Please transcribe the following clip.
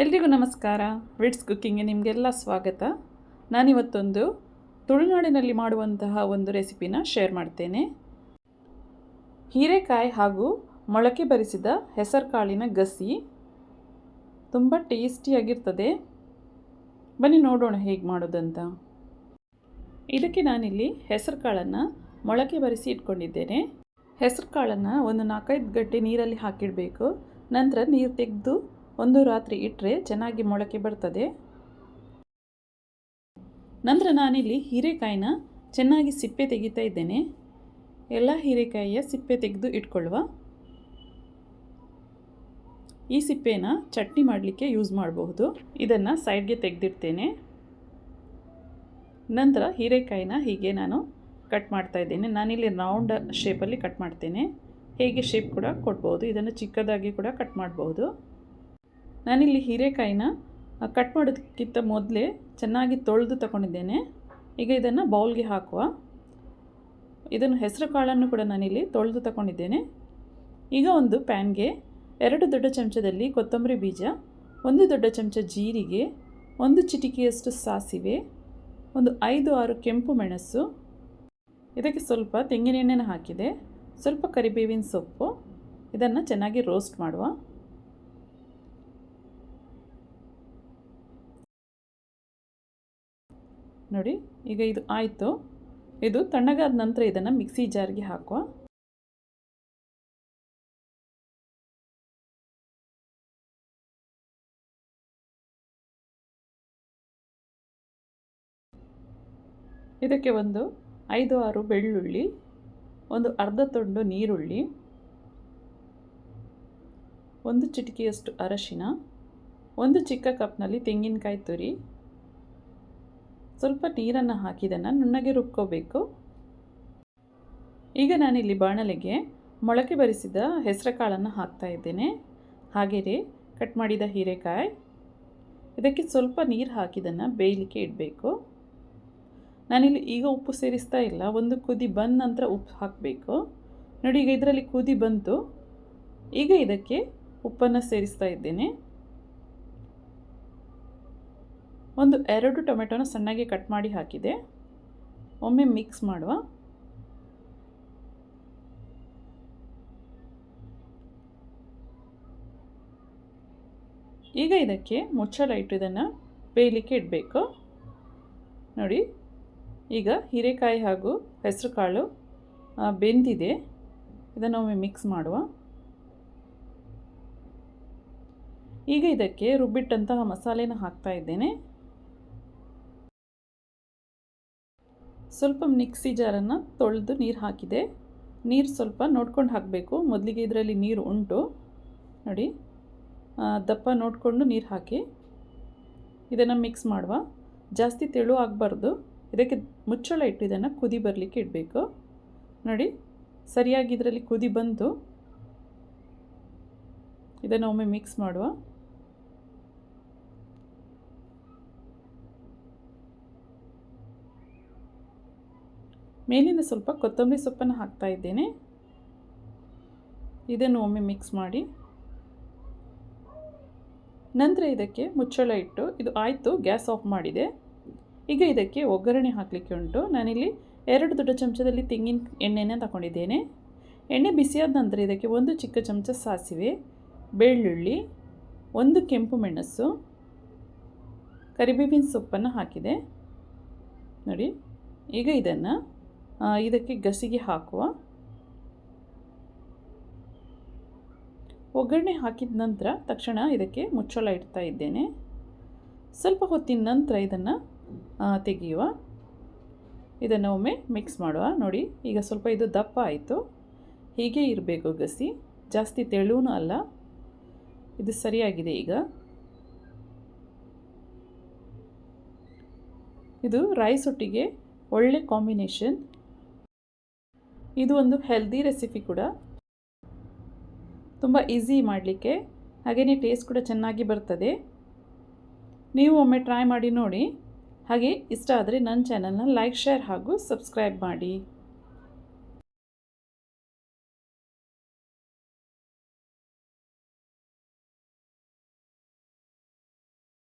ಎಲ್ರಿಗೂ ನಮಸ್ಕಾರ. ವಿಡ್ಸ್ ಕುಕ್ಕಿಂಗ್ಗೆ ನಿಮಗೆಲ್ಲ ಸ್ವಾಗತ. ನಾನಿವತ್ತೊಂದು ತುಳುನಾಡಿನಲ್ಲಿ ಮಾಡುವಂತಹ ಒಂದು ರೆಸಿಪಿನ ಶೇರ್ ಮಾಡ್ತೇನೆ. ಹೀರೆಕಾಯಿ ಹಾಗೂ ಮೊಳಕೆ ಬರಿಸಿದ ಹೆಸರುಕಾಳಿನ ಗಸಿ ತುಂಬ ಟೇಸ್ಟಿಯಾಗಿರ್ತದೆ ಬನ್ನಿ ನೋಡೋಣ ಹೇಗೆ ಮಾಡೋದಂತ. ಇದಕ್ಕೆ ನಾನಿಲ್ಲಿ ಹೆಸರು ಕಾಳನ್ನು ಮೊಳಕೆ ಬರಿಸಿ ಇಟ್ಕೊಂಡಿದ್ದೇನೆ. ಹೆಸರು ಕಾಳನ್ನು ಒಂದು ನಾಲ್ಕೈದು ಗಂಟೆ ನೀರಲ್ಲಿ ಹಾಕಿಡಬೇಕು. ನಂತರ ನೀರು ತೆಗೆದು ಒಂದು ರಾತ್ರಿ ಇಟ್ಟರೆ ಚೆನ್ನಾಗಿ ಮೊಳಕೆ ಬರ್ತದೆ. ನಂತರ ನಾನಿಲ್ಲಿ ಹೀರೆಕಾಯಿನ ಚೆನ್ನಾಗಿ ಸಿಪ್ಪೆ ತೆಗಿತಾ ಇದ್ದೇನೆ. ಎಲ್ಲ ಹೀರೆಕಾಯಿಯ ಸಿಪ್ಪೆ ತೆಗೆದು ಇಟ್ಕೊಳ್ಳುವ. ಈ ಸಿಪ್ಪೆನ ಚಟ್ನಿ ಮಾಡಲಿಕ್ಕೆ ಯೂಸ್ ಮಾಡಬಹುದು. ಇದನ್ನು ಸೈಡ್ಗೆ ತೆಗೆದಿಡ್ತೇನೆ. ನಂತರ ಹೀರೆಕಾಯಿನ ಹೀಗೆ ನಾನು ಕಟ್ ಮಾಡ್ತಾ ಇದ್ದೇನೆ. ನಾನಿಲ್ಲಿ ರೌಂಡ್ ಶೇಪಲ್ಲಿ ಕಟ್ ಮಾಡ್ತೇನೆ. ಹೇಗೆ ಶೇಪ್ ಕೂಡ ಕೊಡ್ಬೋದು ಇದನ್ನು ಚಿಕ್ಕದಾಗಿ ಕೂಡ ಕಟ್ ಮಾಡ್ಬೋದು ನಾನಿಲ್ಲಿ ಹೀರೆಕಾಯಿನ ಕಟ್ ಮಾಡೋದಕ್ಕಿಂತ ಮೊದಲೇ ಚೆನ್ನಾಗಿ ತೊಳೆದು ತಗೊಂಡಿದ್ದೇನೆ. ಈಗ ಇದನ್ನು ಬೌಲ್ಗೆ ಹಾಕುವ. ಇದನ್ನು ಹೆಸರು ಕಾಳನ್ನು ಕೂಡ ನಾನಿಲ್ಲಿ ತೊಳೆದು ತಗೊಂಡಿದ್ದೇನೆ. ಈಗ ಒಂದು ಪ್ಯಾನ್ಗೆ ಎರಡು ದೊಡ್ಡ ಚಮಚದಲ್ಲಿ ಕೊತ್ತಂಬರಿ ಬೀಜ, ಒಂದು ದೊಡ್ಡ ಚಮಚ ಜೀರಿಗೆ, ಒಂದು ಚಿಟಿಕೆಯಷ್ಟು ಸಾಸಿವೆ, ಒಂದು ಐದು ಆರು ಕೆಂಪು ಮೆಣಸು, ಇದಕ್ಕೆ ಸ್ವಲ್ಪ ತೆಂಗಿನೆಣ್ಣೆನ ಹಾಕಿದೆ. ಸ್ವಲ್ಪ ಕರಿಬೇವಿನ ಸೊಪ್ಪು, ಇದನ್ನು ಚೆನ್ನಾಗಿ ರೋಸ್ಟ್ ಮಾಡುವ. ನೋಡಿ, ಈಗ ಇದು ಆಯಿತು. ಇದು ತಣ್ಣಗಾದ ನಂತರ ಇದನ್ನು ಮಿಕ್ಸಿ ಜಾರ್ಗೆ ಹಾಕುವ. ಇದಕ್ಕೆ ಒಂದು ಐದು ಆರು ಬೆಳ್ಳುಳ್ಳಿ, ಒಂದು ಅರ್ಧ ತುಂಡು ನೀರುಳ್ಳಿ, ಒಂದು ಚಿಟಿಕೆಯಷ್ಟು ಅರಶಿನ, ಒಂದು ಚಿಕ್ಕ ಕಪ್ನಲ್ಲಿ ತೆಂಗಿನಕಾಯಿ ತುರಿ ಸ್ವಲ್ಪ ನೀರನ್ನು ಹಾಕಿದನ್ನು ನುಣ್ಣಗೆ ರುಬ್ಕೋಬೇಕು. ಈಗ ನಾನಿಲ್ಲಿ ಬಾಣಲೆಗೆ ಮೊಳಕೆ ಬರಿಸಿದ ಹೆಸರು ಕಾಳನ್ನು ಹಾಕ್ತಾ ಇದ್ದೇನೆ. ಹಾಗೆಯೇ ಕಟ್ ಮಾಡಿದ ಹೀರೆಕಾಯಿ. ಇದಕ್ಕೆ ಸ್ವಲ್ಪ ನೀರು ಹಾಕಿದನ್ನು ಬೇಯಲಿಕ್ಕೆ ಇಡಬೇಕು. ನಾನಿಲ್ಲಿ ಈಗ ಉಪ್ಪು ಸೇರಿಸ್ತಾ ಇಲ್ಲ, ಒಂದು ಕುದಿ ಬಂದ ನಂತರ ಉಪ್ಪು ಹಾಕಬೇಕು. ನೋಡಿ, ಈಗ ಇದರಲ್ಲಿ ಕುದಿ ಬಂತು. ಈಗ ಇದಕ್ಕೆ ಉಪ್ಪನ್ನು ಸೇರಿಸ್ತಾ ಇದ್ದೇನೆ. ಒಂದು ಎರಡು ಟೊಮೆಟೊನ ಸಣ್ಣಗೆ ಕಟ್ ಮಾಡಿ ಹಾಕಿದೆ. ಒಮ್ಮೆ ಮಿಕ್ಸ್ ಮಾಡುವ. ಈಗ ಇದಕ್ಕೆ ಮುಚ್ಚಳ ಇಟ್ಟು ಇದನ್ನು ಬೇಯಲಿಕ್ಕೆ ಇಡಬೇಕು. ನೋಡಿ, ಈಗ ಹೀರೆಕಾಯಿ ಹಾಗೂ ಹೆಸರುಕಾಳು ಬೆಂದಿದೆ. ಇದನ್ನು ಒಮ್ಮೆ ಮಿಕ್ಸ್ ಮಾಡುವ. ಈಗ ಇದಕ್ಕೆ ರುಬ್ಬಿಟ್ಟಂತಹ ಮಸಾಲೆನ ಹಾಕ್ತಾ ಇದ್ದೇನೆ. ಸ್ವಲ್ಪ ಮಿಕ್ಸಿ ಜಾರನ್ನು ತೊಳೆದು ನೀರು ಹಾಕಿದೆ. ನೀರು ಸ್ವಲ್ಪ ನೋಡ್ಕೊಂಡು ಹಾಕಬೇಕು. ಮೊದಲಿಗೆ ಇದರಲ್ಲಿ ನೀರು ಉಂಟು. ನೋಡಿ ದಪ್ಪ ನೋಡಿಕೊಂಡು ನೀರು ಹಾಕಿ ಇದನ್ನು ಮಿಕ್ಸ್ ಮಾಡುವ. ಜಾಸ್ತಿ ತೆಳು ಆಗಬಾರ್ದು. ಇದಕ್ಕೆ ಮುಚ್ಚಳ ಇಟ್ಟು ಇದನ್ನು ಕುದಿ ಬರಲಿಕ್ಕೆ ಇಡಬೇಕು. ನೋಡಿ, ಸರಿಯಾಗಿ ಇದರಲ್ಲಿ ಕುದಿ ಬಂತು. ಇದನ್ನು ಒಮ್ಮೆ ಮಿಕ್ಸ್ ಮಾಡುವ. ಮೇಲಿಂದ ಸ್ವಲ್ಪ ಕೊತ್ತಂಬರಿ ಸೊಪ್ಪನ್ನು ಹಾಕ್ತಾ ಇದ್ದೇನೆ. ಇದನ್ನು ಒಮ್ಮೆ ಮಿಕ್ಸ್ ಮಾಡಿ. ನಂತರ ಇದಕ್ಕೆ ಮುಚ್ಚಳ ಇಟ್ಟು ಇದು ಆಯಿತು, ಗ್ಯಾಸ್ ಆಫ್ ಮಾಡಿದೆ. ಈಗ ಇದಕ್ಕೆ ಒಗ್ಗರಣೆ ಹಾಕಲಿಕ್ಕೆ ಉಂಟು. ನಾನಿಲ್ಲಿ ಎರಡು ದೊಡ್ಡ ಚಮಚದಲ್ಲಿ ತೆಂಗಿನ ಎಣ್ಣೆನ ತಗೊಂಡಿದ್ದೇನೆ. ಎಣ್ಣೆ ಬಿಸಿಯಾದ ನಂತರ ಇದಕ್ಕೆ ಒಂದು ಚಿಕ್ಕ ಚಮಚ ಸಾಸಿವೆ, ಬೆಳ್ಳುಳ್ಳಿ, ಒಂದು ಕೆಂಪು ಮೆಣಸು, ಕರಿಬೇವಿನ ಸೊಪ್ಪನ್ನು ಹಾಕಿದೆ. ನೋಡಿ, ಈಗ ಇದನ್ನು ಇದಕ್ಕೆ ಗಸಿಗೆ ಹಾಕುವ. ಒಗ್ಗರಣೆ ಹಾಕಿದ ನಂತರ ತಕ್ಷಣ ಇದಕ್ಕೆ ಮುಚ್ಚಳ ಇಡ್ತಾ ಇದ್ದೇನೆ. ಸ್ವಲ್ಪ ಹೊತ್ತಿನ ನಂತರ ಇದನ್ನು ತೆಗೆಯುವ. ಇದನ್ನು ಒಮ್ಮೆ ಮಿಕ್ಸ್ ಮಾಡುವ. ನೋಡಿ, ಈಗ ಸ್ವಲ್ಪ ಇದು ದಪ್ಪ ಆಯಿತು. ಹೀಗೆ ಇರಬೇಕು ಗಸಿ. ಜಾಸ್ತಿ ತೆಳುವೂ ಅಲ್ಲ. ಇದು ಸರಿಯಾಗಿದೆ ಈಗ. ಇದು ರೈಸ್ ಒಟ್ಟಿಗೆ ಒಳ್ಳೆ ಕಾಂಬಿನೇಷನ್ ಇದು ಒಂದು ಹೆಲ್ದಿ ರೆಸಿಪಿ ಕೂಡ. ತುಂಬ ಈಸಿ ಮಾಡಲಿಕ್ಕೆ ಹಾಗೆಯೇ ಟೇಸ್ಟ್ ಕೂಡ ಚೆನ್ನಾಗಿ ಬರ್ತದೆ. ನೀವು ಒಮ್ಮೆ ಟ್ರೈ ಮಾಡಿ ನೋಡಿ. ಹಾಗೆ ಇಷ್ಟ ಆದರೆ ನನ್ನ ಚಾನಲ್ನ ಲೈಕ್ ಶೇರ್ ಹಾಗೂ ಸಬ್ಸ್ಕ್ರೈಬ್ ಮಾಡಿ.